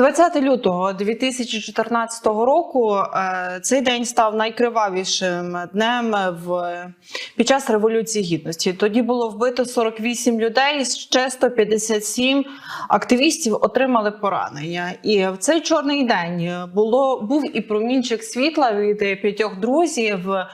20 лютого 2014 року е, цей день став найкривавішим днем в під час революції гідності. Тоді було вбито 48 людей, ще 157 активістів отримали поранення. І в цей чорний день було був і промінчик світла від п'ятьох друзів. Е,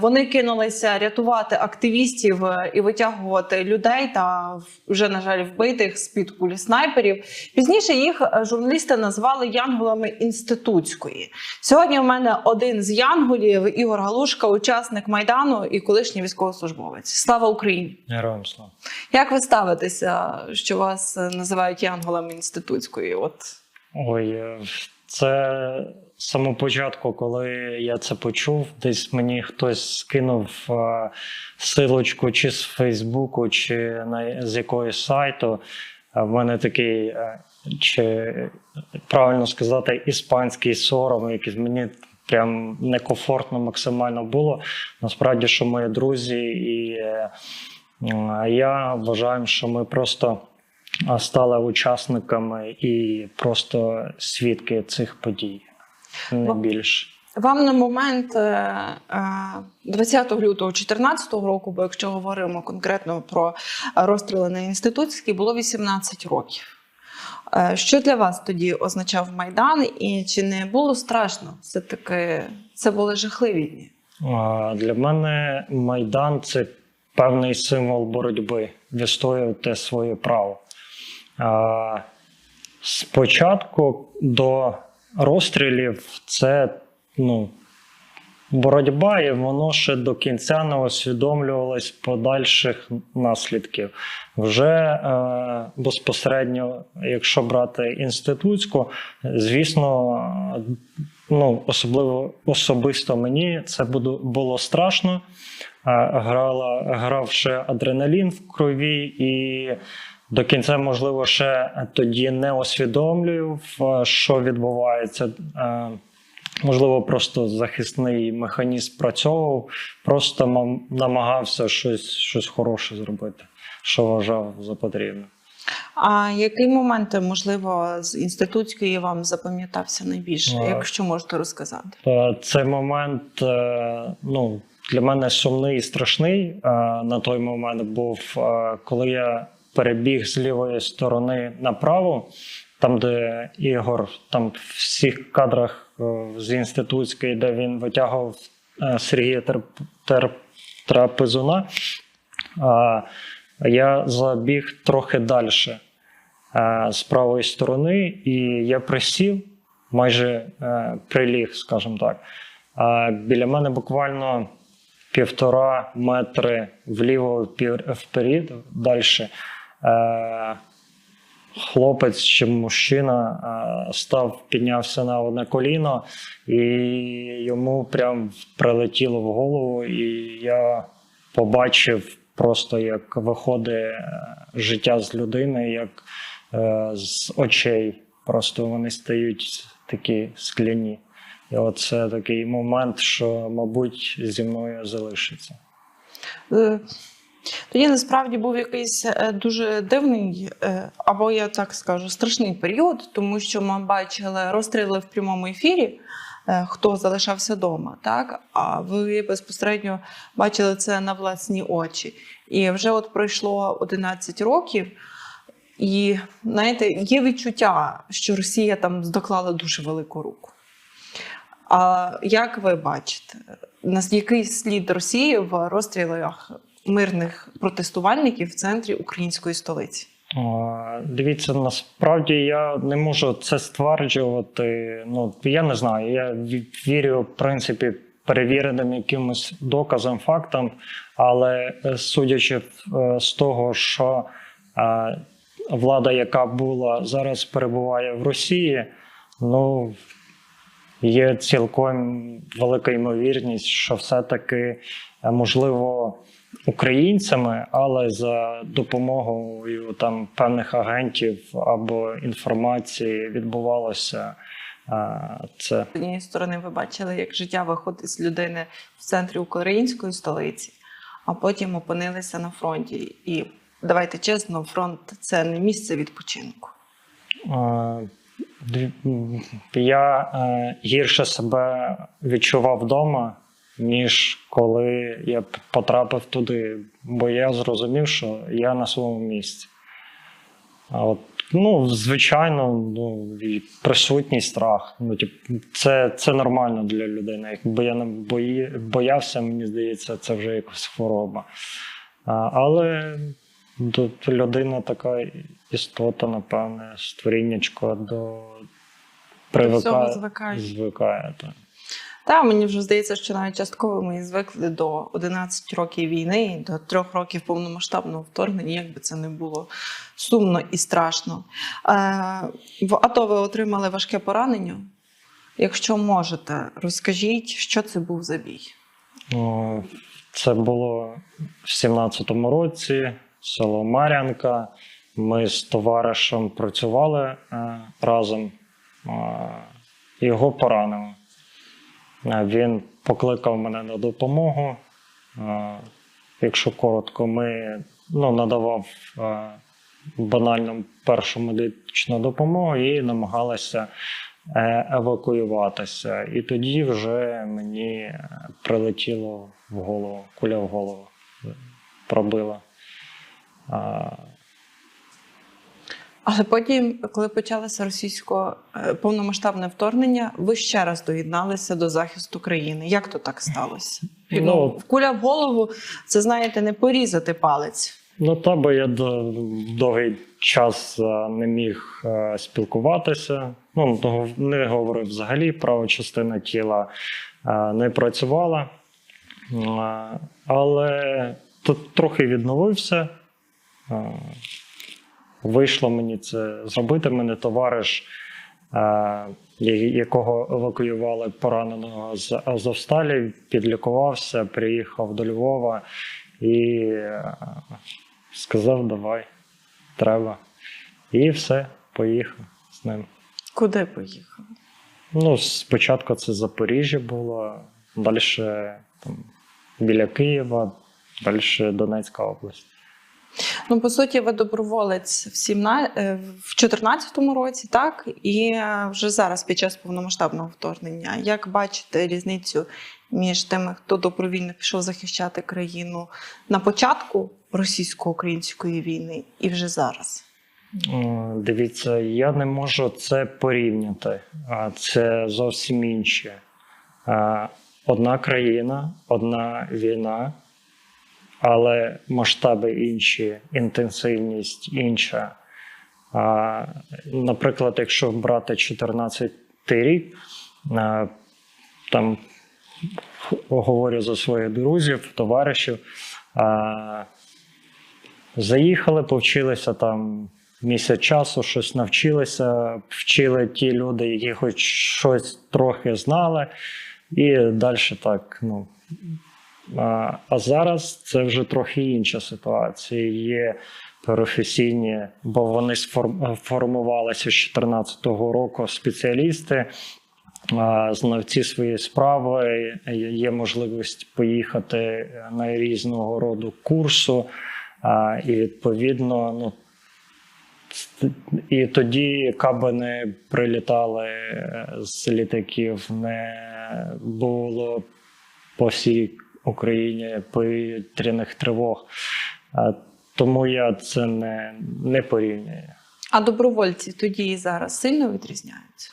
Вони кинулися рятувати активістів і витягувати людей та вже на жаль вбитих з під кулі снайперів. Пізніше їх е, журналісти назвали янголами інститутської. Сьогодні у мене один з янголів Ігор Галушка, учасник майдану і колишній військовослужбовець. Слава Україні! Героям слава. Як ви ставитеся, що вас називають янголами інститутської? От Ой, е, це з самого початку, коли я це почув, десь мені хтось скинув е, силочку чи з Фейсбуку, чи на, з якогось сайту. В мене такий, е, чи правильно сказати, іспанський сором, якийсь мені прям некомфортно максимально було. Насправді, що мої друзі і е, я вважаємо, що ми просто стали учасниками і просто свідки цих подій. Не більше. вам на момент е, е, 20 лютого 2014 року, бо якщо говоримо конкретно про розстріли на інститутській, було 18 років. Е, Що для вас тоді означав майдан, і чи не було страшно? Все таки це були жахливі дні. Для мене Майдан це певний символ боротьби, відстоювати своє право. Спочатку до розстрілів це ну, боротьба, і воно ще до кінця не усвідомлювалось подальших наслідків. Вже е, безпосередньо, якщо брати інститутську, звісно, ну, особливо особисто мені це було страшно. Е, Грала, грав ще адреналін в крові, і до кінця, можливо, ще тоді не усвідомлював, е, що відбувається. Можливо, просто захисний механізм працьовував, просто намагався щось, щось хороше зробити, що вважав за потрібне. А який момент, можливо, з інститутської вам запам'ятався найбільше, А. якщо можете розказати? Е, Цей момент е, ну, для мене сумний і страшний е, на той момент був, коли я перебіг з лівої сторони направо, там, де Ігор, там в всіх кадрах з інститутської, де він витягував е, Сергія Трапезуна, е, я забіг трохи далі е, з правої сторони, і я присів, майже е, приліг, скажімо так. Біля мене буквально півтора метри вліво вперед, далі. Хлопець чи мужчина е, став, піднявся на одне коліно, і йому прям прилетіло в голову, і я побачив просто, як виходить е, життя з людини, як е, з очей. Просто вони стають такі скляні. І оце такий момент, що, мабуть, зі мною залишиться. Тоді насправді був якийсь е, дуже дивний, е, або я так скажу, страшний період, тому що ми бачили розстріли в прямому ефірі, е, хто залишався вдома, так? А ви безпосередньо бачили це на власні очі. І вже от пройшло 11 років. І знаєте, є відчуття, що Росія там доклала дуже велику руку. А як ви бачите, який слід Росії в розстрілах мирних протестувальників в центрі української столиці? Дивіться, насправді я не можу це стверджувати. Ну я не знаю. Я вірю, в принципі, перевіреним якимось доказам, фактам, але е, судячи е, з того, що е, влада, яка була зараз перебуває в Росії, ну є цілком велика ймовірність, що все-таки е, можливо українцями, але за допомогою там певних агентів або інформації відбувалося е, це. З однієї сторони, ви бачили, як життя виходить з людини в центрі української столиці, а потім опинилися на фронті. І давайте чесно, фронт це не місце відпочинку. Е, Я е, гірше себе відчував вдома, ніж коли я потрапив туди, бо я зрозумів, що я на своєму місці. А от, ну, звичайно, ну, присутній страх. Ну, тип, це, це нормально для людини. Якби я не бої, боявся, мені здається, це вже якась хвороба. А, але тут людина така істота, напевне, створіннячко до привикає. звикає. звикає так. Та мені вже здається, що навіть частково ми звикли до 11 років війни, до трьох років повномасштабного вторгнення, як би це не було сумно і страшно. Е, в АТО ви отримали важке поранення. Якщо можете, розкажіть, що це був за бій. Це було в 17-му році, село Мар'янка. Ми з товаришем працювали е, разом. Е, його поранило. Е, Він покликав мене на допомогу. Якщо коротко, ми ну, надавав банальну першу медичну допомогу і намагалися евакуюватися. І тоді вже мені прилетіло в голову, куля в голову пробила. А, Але потім, коли почалося російсько е, повномасштабне вторгнення, ви ще раз доєдналися до захисту країни. Як то так сталося? Ну, куля в голову це знаєте, не порізати палець. Ну, та бо я довгий час е, не міг е, спілкуватися. Ну, не говорив взагалі, права частина тіла не працювала. Але тут трохи відновився. Е, Вийшло мені це зробити. Мене товариш, е, якого евакуювали пораненого з Азовсталі, підлікувався, приїхав до Львова і е, сказав: давай, треба. І все, поїхав з ним. Куди поїхав? Ну, спочатку це Запоріжжя було, далі там, біля Києва, далі Донецька область. Ну, по суті, ви доброволець в 17, е, 14-му році, так? І вже зараз, під час повномасштабного вторгнення. Як бачите різницю між тими, хто добровільно пішов захищати країну на початку російсько-української війни і вже зараз? Дивіться, я не можу це порівняти. Це зовсім інше. Одна країна, одна війна, але масштаби інші, інтенсивність інша. Наприклад, якщо брати 14 рік, там говорю за своїх друзів, товаришів. Заїхали, повчилися там місяць часу, щось навчилися, вчили ті люди, які хоч щось трохи знали, і далі так. Ну. А, зараз це вже трохи інша ситуація. Є професійні, бо вони сформ- формувалися з 2014 року спеціалісти, знавці своєї справи, є можливість поїхати на різного роду курсу. І відповідно, ну і тоді кабини прилітали е, з літаків, не було по всій Україні повітряних тривог. Тому я це не, не порівнюю. А добровольці тоді і зараз сильно відрізняються?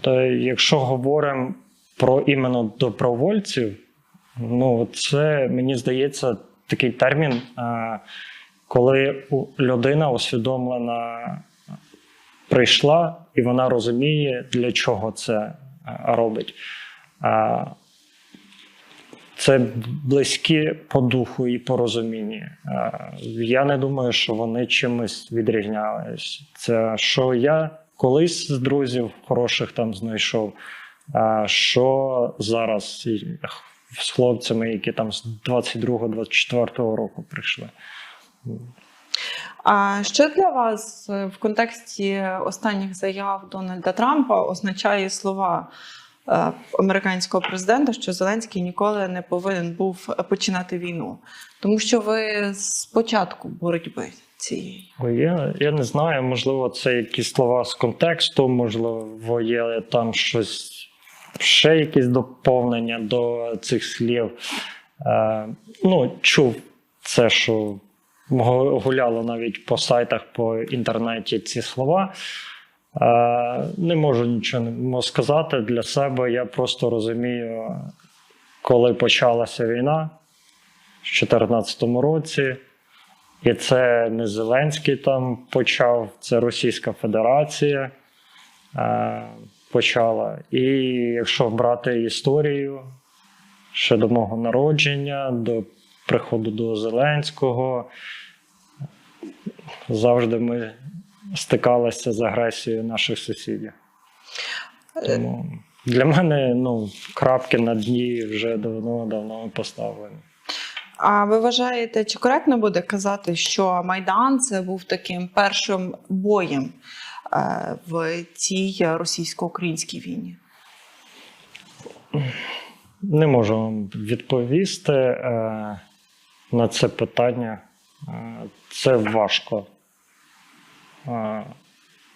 То якщо говоримо про іменно добровольців, ну це мені здається такий термін, коли людина усвідомлена прийшла і вона розуміє, для чого це робить. Це близькі по духу і по розумінні. Я не думаю, що вони чимось відрізнялись. Це що я колись з друзів хороших там знайшов, що зараз з хлопцями, які там з 22-24 року прийшли. А що для вас е, в контексті останніх заяв Дональда Трампа означає слова американського президента, що Зеленський ніколи не повинен був починати війну, тому що ви з початку боротьби цієї? Я, я не знаю, можливо, це якісь слова з контексту, можливо, є там щось, ще якісь доповнення до цих слів. Е, ну, чув це, що гуляло навіть по сайтах, по інтернеті ці слова. Е, не можу нічого сказати для себе. Я просто розумію, коли почалася війна в 2014 році. І це не Зеленський там почав, це Російська Федерація е, почала. І якщо брати історію ще до мого народження, до приходу до Зеленського, завжди ми стикалися з агресією наших сусідів. Тому для мене ну, крапки на дні вже давно-давно поставлені. А ви вважаєте, чи коректно буде казати, що Майдан це був таким першим боєм е, в цій російсько-українській війні? Не можу вам відповісти е, на це питання. Е, це важко.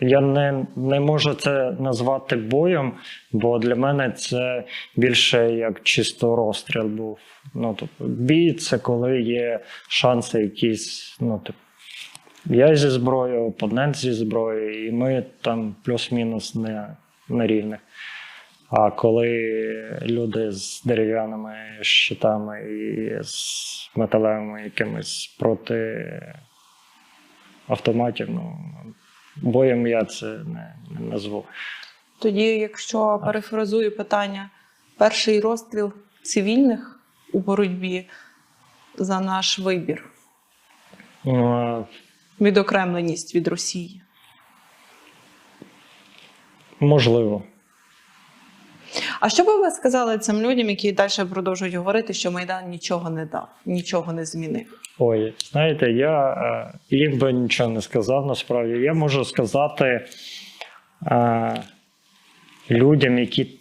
Я не, не можу це назвати боєм, бо для мене це більше як чисто розстріл був. Ну, тобто, бій це коли є шанси якісь. Ну, типу, я зі зброєю, опонент зі зброєю, і ми там плюс-мінус не, на рівних. А коли люди з дерев'яними щитами і з металевими якимись проти автоматів, ну, боєм я це не, не назву. Тоді, якщо перефразую питання, перший розстріл цивільних у боротьбі за наш вибір, Ну, відокремленість від Росії. можливо. А що би ви сказали цим людям, які далі продовжують говорити, що Майдан нічого не дав, нічого не змінив? Ой, знаєте, я е, їм би нічого не сказав насправді. Я можу сказати е, людям, які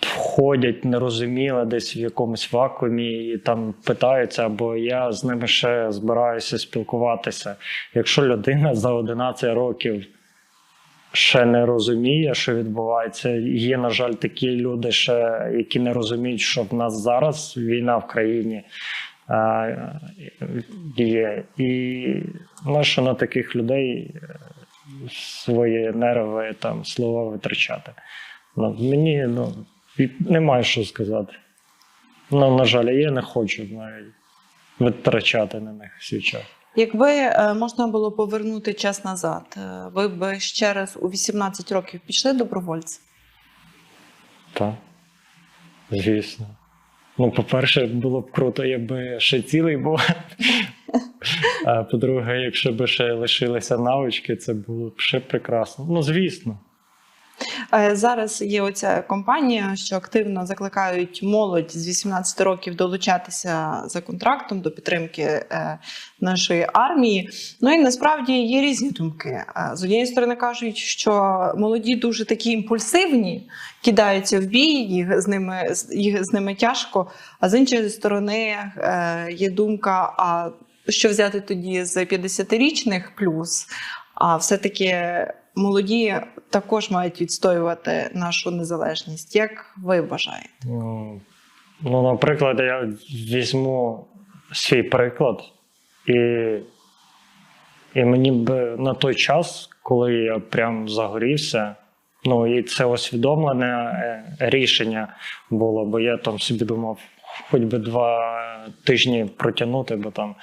входять нерозуміло десь в якомусь вакуумі і там питаються, або я з ними ще збираюся спілкуватися. Якщо людина за 11 років ще не розуміє, що відбувається, є, на жаль, такі люди, ще, які не розуміють, що в нас зараз війна в країні. Є. І ну, що на таких людей е, свої нерви, там, слова витрачати. Ну, мені ну, немає що сказати. Ну, на жаль, я не хочу навіть витрачати на них свій час. Якби е, можна було повернути час назад, е, ви б ще раз у 18 років пішли добровольцем? Так. Звісно. Ну, по-перше, було б круто, якби ще цілий був. А по-друге, якщо б ще лишилися навички, це було б ще прекрасно. Ну, звісно. Е, Зараз є оця компанія, що активно закликають молодь з 18 років долучатися за контрактом до підтримки е, нашої армії. Ну і насправді є різні думки. Е, З однієї сторони кажуть, що молоді дуже такі імпульсивні, кидаються в бій, їх з ними їх з ними тяжко. А з іншої сторони є думка: а що взяти тоді з 50-річних плюс? А все-таки молоді також мають відстоювати нашу незалежність. Як ви вважаєте? Ну, ну, наприклад, я візьму свій приклад, і, і мені б на той час, коли я прям загорівся, ну і це усвідомлене е, рішення було, бо я там собі думав, хоч би два тижні протягнути, бо там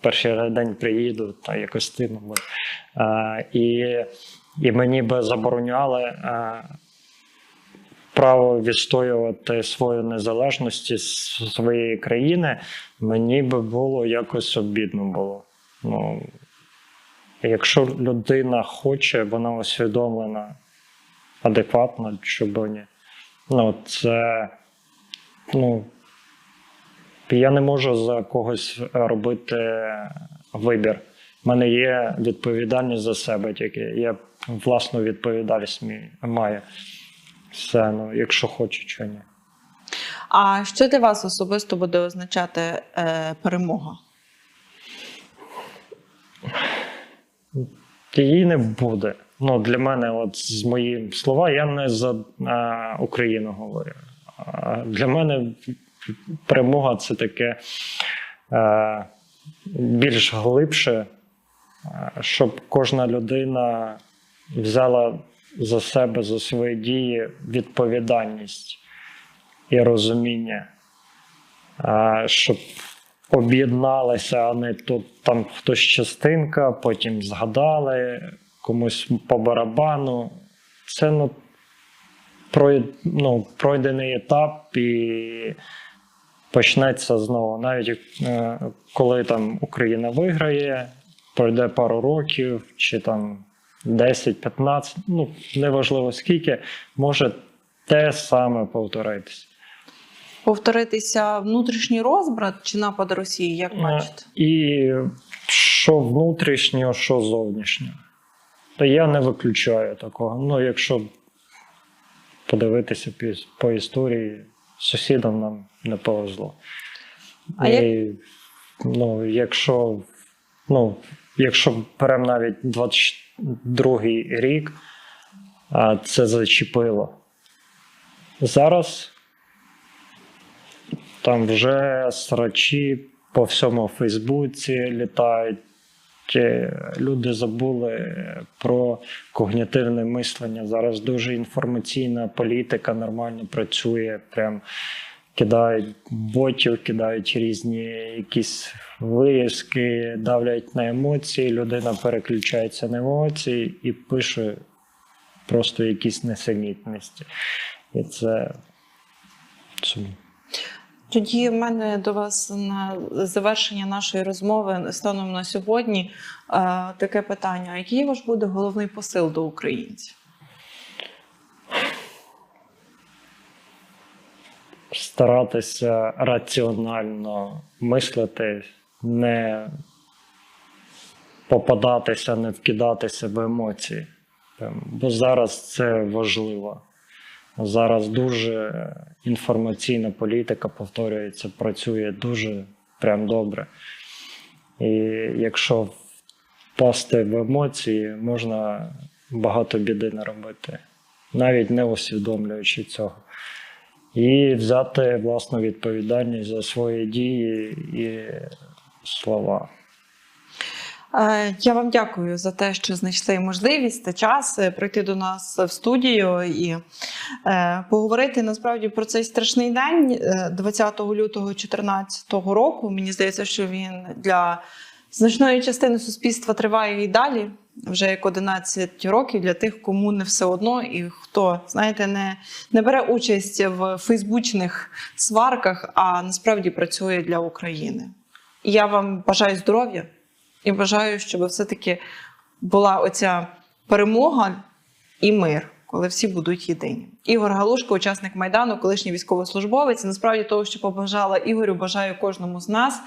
перший день приїду, та якось. А, і, і мені би забороняли. право відстоювати свою незалежність своєї країни, мені би було якось обідно було. Ну, якщо людина хоче, вона усвідомлена адекватно, чого ні. Ну, це, ну, я не можу за когось робити вибір. У мене є відповідальність за себе тільки. Я власну відповідальність маю. Все, ну, якщо хочу, чи ні. А що для вас особисто буде означати е, перемога? Її не буде. Ну, для мене, от з мої слова, я не за а, Україну говорю. Для мене перемога це таке е, більш глибше, е, щоб кожна людина взяла за себе, за свої дії відповідальність і розуміння, е, щоб об'єдналися, а не тут там хтось частинка, потім згадали, комусь по барабану. Це ну, ну, пройдений етап і почнеться знову. Навіть е, коли там Україна виграє, пройде пару років чи там 10-15, ну неважливо скільки, може те саме повторитися. Повторитися внутрішній розбрат чи напад Росії, як бачите? І що внутрішнього, що зовнішнього. То я не виключаю такого. Ну, якщо подивитися по історії, сусідам нам не повезло. А І, ну, якщо, ну, якщо беремо навіть 22-й рік, а це зачепило. Зараз там вже срачі по всьому Фейсбуці літають. Е, Люди забули про когнітивне мислення. Зараз дуже інформаційна політика нормально працює. Прям кидають ботів, кидають різні якісь виїзки, давлять на емоції. Людина переключається на емоції і пише просто якісь несамітності. І це. це Тоді в мене до вас на завершення нашої розмови станом на сьогодні е, таке питання: який ваш буде головний посил до українців? старатися раціонально мислити, не попадатися, не вкидатися в емоції. Ем, Бо зараз це важливо. Зараз дуже інформаційна політика повторюється, працює дуже прям добре. І якщо впасти в емоції, можна багато біди наробити, навіть не усвідомлюючи цього. І взяти власну відповідальність за свої дії і слова. Е, Я вам дякую за те, що знайшли можливість та час е, прийти до нас в студію і е, поговорити насправді про цей страшний день е, 20 лютого 2014 року. Мені здається, що він для значної частини суспільства триває і далі. Вже як 11 років для тих, кому не все одно, і хто знаєте, не, не бере участь в фейсбучних сварках, а насправді працює для України. Я вам бажаю здоров'я і бажаю, щоб все-таки була оця перемога і мир, коли всі будуть єдині. Ігор Галушко, учасник майдану, колишній військовослужбовець. Насправді того, що побажала Ігорю, бажаю кожному з нас.